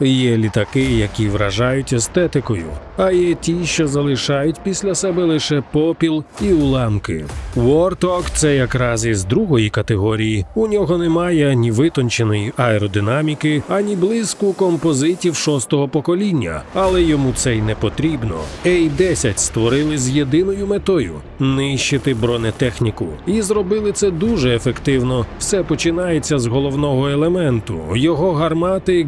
Є літаки, які вражають естетикою, а є ті, що залишають після себе лише попіл і уламки. Warthog – це якраз із другої категорії. У нього немає ані витонченої аеродинаміки, ані блиску композитів шостого покоління, але йому це й не потрібно. A-10 створили з єдиною метою нищити бронетехніку, і зробили це дуже ефективно. Все починається з головного елементу його гармати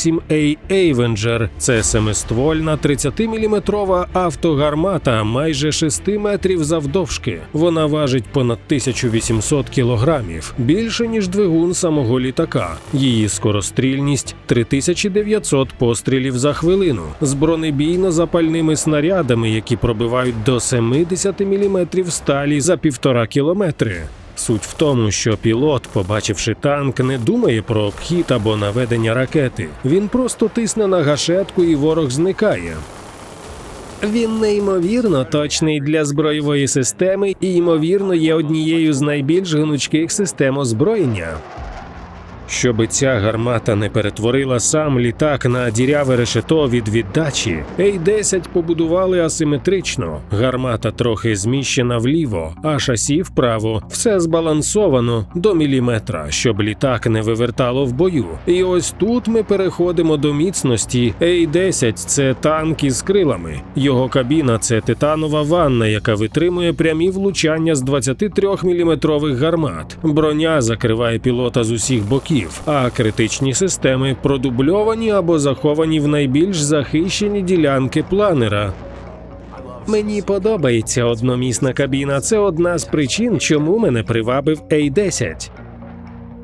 GAU-8A Avenger. Це семиствольна 30-мм автогармата майже 6 метрів завдовжки. Вона важить понад 1800 кілограмів, більше ніж двигун самого літака. Її скорострільність 3900 пострілів за хвилину з бронебійно-запальними снарядами, які пробивають до 70 мм сталі за півтора кілометри. Суть в тому, що пілот, побачивши танк, не думає про обхід або наведення ракети. Він просто тисне на гашетку і ворог зникає. Він неймовірно точний для збройової системи і, ймовірно, є однією з найбільш гнучких систем озброєння. Щоби ця гармата не перетворила сам літак на діряве решето від віддачі, Ей-10 побудували асиметрично. Гармата трохи зміщена вліво, а шасі вправо. Все збалансовано до міліметра, щоб літак не вивертало в бою. І ось тут ми переходимо до міцності. Ей-10 – це танк із крилами. Його кабіна це титанова ванна, яка витримує прямі влучання з 23-мм гармат. Броня закриває пілота з усіх боків а критичні системи продубльовані або заховані в найбільш захищені ділянки планера. Мені подобається одномісна кабіна. Це одна з причин, чому мене привабив A10.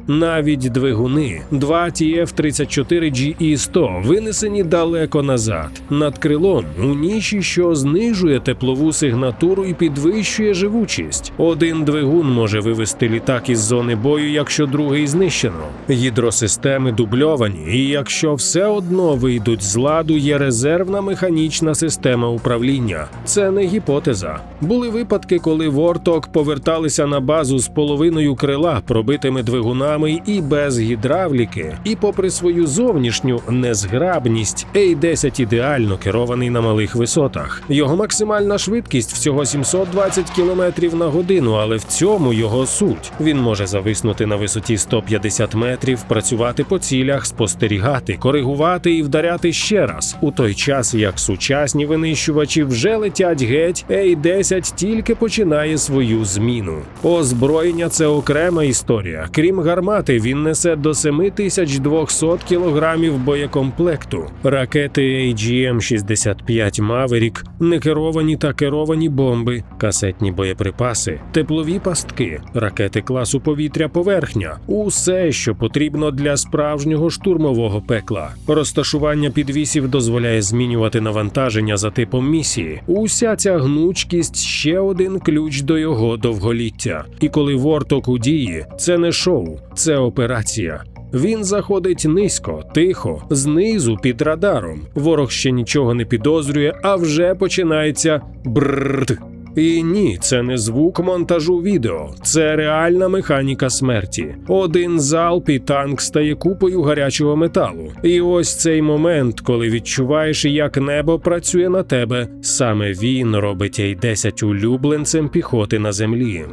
Навіть двигуни 2 TF-34GE100 винесені далеко назад, над крилом у ніші, що знижує теплову сигнатуру і підвищує живучість. Один двигун може вивести літак із зони бою, якщо другий знищено. Гідросистеми дубльовані, і якщо все одно вийдуть з ладу, є резервна механічна система управління. Це не гіпотеза. Були випадки, коли Ворток поверталися на базу з половиною крила, пробитими двигунами і без гідравліки. І, попри свою зовнішню незграбність, A-10 ідеально керований на малих висотах. Його максимальна швидкість всього 720 км на годину, але в цьому його суть. Він може зависнути на висоті 150 метрів, працювати по цілях, спостерігати, коригувати і вдаряти ще раз. У той час як сучасні винищувачі вже летять геть, A-10 тільки починає свою зміну. Озброєння це окрема історія. Крім гармати, він несе до 7200 кілограмів боєкомплекту. Ракети AGM-65 Maverick, некеровані та керовані бомби, касетні боєприпаси, теплові пастки, ракети класу повітря-поверхня усе, що потрібно для справжнього штурмового пекла. Розташування підвісів дозволяє змінювати навантаження за типом місії. Уся ця гнучкість ще один ключ до його довголіття. І коли Ворток у дії, це не шоу, це операція. Він заходить низько, тихо, знизу під радаром. Ворог ще нічого не підозрює, а вже починається брррт. І ні, це не звук монтажу відео, це реальна механіка смерті. Один залп і танк стає купою гарячого металу. І ось цей момент, коли відчуваєш, як небо працює на тебе, саме він робить Ей-10 улюбленцем піхоти на землі.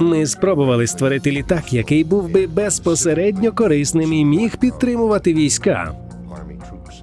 Ми спробували створити літак, який був би безпосередньо корисним і міг підтримувати війська.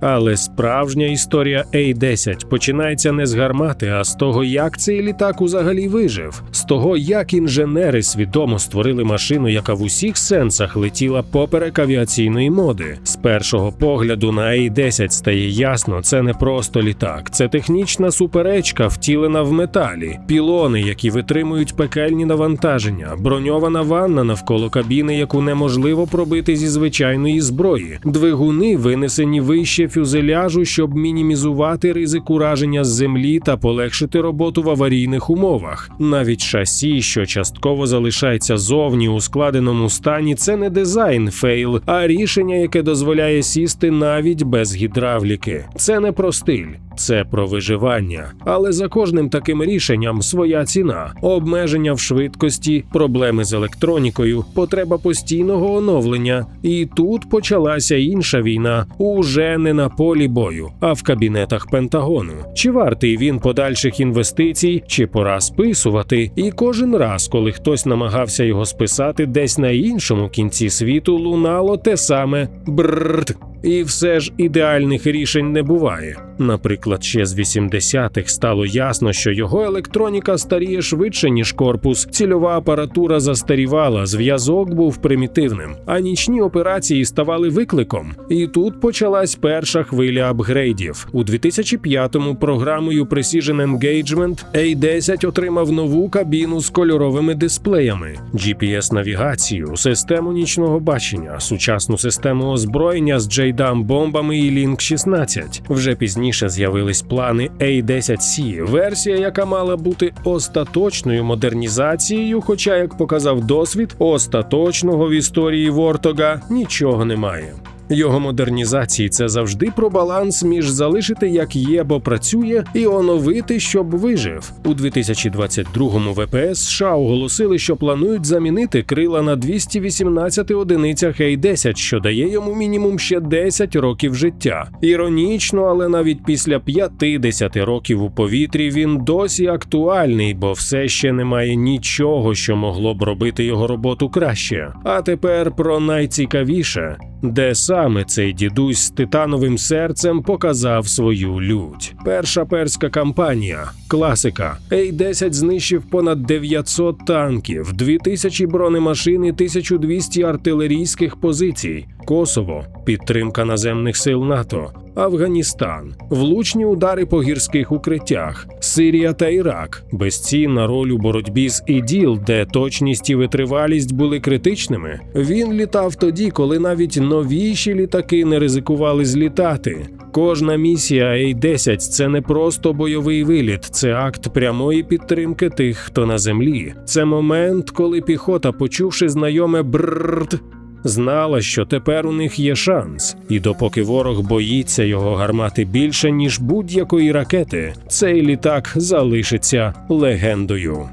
Але справжня історія A-10 починається не з гармати, а з того, як цей літак узагалі вижив, з того, як інженери свідомо створили машину, яка в усіх сенсах летіла поперек авіаційної моди. З першого погляду на A-10 стає ясно, це не просто літак, це технічна суперечка, втілена в металі, пілони, які витримують пекельні навантаження, броньована ванна навколо кабіни, яку неможливо пробити зі звичайної зброї, двигуни винесені вище фюзеляжу, щоб мінімізувати ризик ураження з землі та полегшити роботу в аварійних умовах. Навіть шасі, що частково залишається зовні у складеному стані, це не дизайн фейл, а рішення, яке дозволяє сісти навіть без гідравліки. Це не про стиль, це про виживання. Але за кожним таким рішенням своя ціна, обмеження в швидкості, проблеми з електронікою, потреба постійного оновлення. І тут почалася інша війна, уже не на полі бою, а в кабінетах Пентагону. Чи вартий він подальших інвестицій, чи пора списувати? І кожен раз, коли хтось намагався його списати, десь на іншому кінці світу лунало те саме брррт. І все ж ідеальних рішень не буває. Наприклад, ще з 80-х стало ясно, що його електроніка старіє швидше, ніж корпус, цільова апаратура застарівала, зв'язок був примітивним, а нічні операції ставали викликом. І тут почалась перша хвиля апгрейдів. У 2005-му програмою Precision Engagement A10 отримав нову кабіну з кольоровими дисплеями, GPS-навігацію, систему нічного бачення, сучасну систему озброєння з JDAM бомбами і Лінк-16. Вже пізніше з'явились плани A10C, версія, яка мала бути остаточною модернізацією. Хоча, як показав досвід, остаточного в історії Вортога нічого немає. Його модернізації це завжди про баланс між залишити як є, бо працює, і оновити, щоб вижив. У 2022-му ВПС США оголосили, що планують замінити крила на 218 одиницях A10, що дає йому мінімум ще 10 років життя. Іронічно, але навіть після 50 років у повітрі він досі актуальний, бо все ще немає нічого, що могло б робити його роботу краще. А тепер про найцікавіше. Де саме цей дідусь з титановим серцем показав свою лють? Перша перська кампанія, класика. Ей-10 знищив понад 900 танків, 2000 бронемашин і 1200 артилерійських позицій. Косово, підтримка наземних сил НАТО, Афганістан, влучні удари по гірських укриттях, Сирія та Ірак, безцінна роль у боротьбі з іділ, де точність і витривалість були критичними. Він літав тоді, коли навіть новіші літаки не ризикували злітати. Кожна місія A-10 – це не просто бойовий виліт, це акт прямої підтримки тих, хто на землі. Це момент, коли піхота, почувши знайоме брррт, знала, що тепер у них є шанс, і допоки ворог боїться його гармати більше ніж будь-якої ракети, цей літак залишиться легендою.